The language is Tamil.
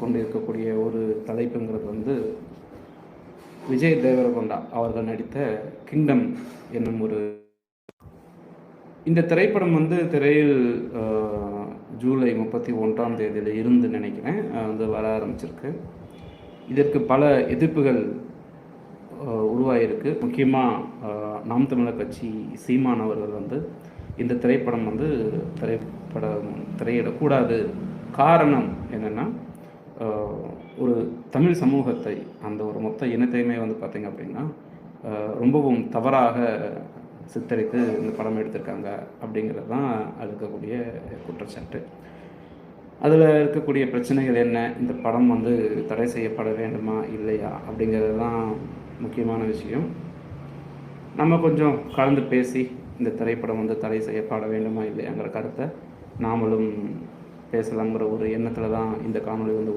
கொண்டு இருக்கக்கூடிய ஒரு தலைப்புங்கிறது வந்து விஜய் தேவரகொண்டா அவர்கள் நடித்த கிங்டம் என்னும் ஒரு இந்த திரைப்படம் வந்து திரையில் ஜூலை முப்பத்தி ஒன்றாம் தேதியில் இருந்து நினைக்கிறேன் வந்து வர ஆரம்பிச்சிருக்கு. இதற்கு பல எதிர்ப்புகள் உருவாகியிருக்கு முக்கியமாக நாம் தமிழர் கட்சி சீமான் அவர்கள் வந்து இந்த திரைப்படம் வந்து திரைப்படம் திரையிடக்கூடாது காரணம் என்னென்னா ஒரு தமிழ் சமூகத்தை அந்த ஒரு மொத்த இனத்தையுமே வந்து பார்த்திங்க அப்படின்னா ரொம்பவும் தவறாக சித்தரித்து இந்த படம் எடுத்திருக்காங்க அப்படிங்கிறது தான் அது இருக்கக்கூடிய குற்றச்சாட்டு. அதில் இருக்கக்கூடிய பிரச்சனைகள் என்ன? இந்த படம் வந்து தடை செய்யப்பட வேண்டுமா? இல்லையா? அப்படிங்கிறது தான் முக்கியமான விஷயம். நம்ம கொஞ்சம் கலந்து பேசி இந்த திரைப்படம் வந்து தடை செய்யப்பட வேண்டுமா? இல்லையாங்கிற கருத்தை நாமளும் பேசலாங்கிற ஒரு எண்ணத்தில் தான் இந்த காணொளி வந்து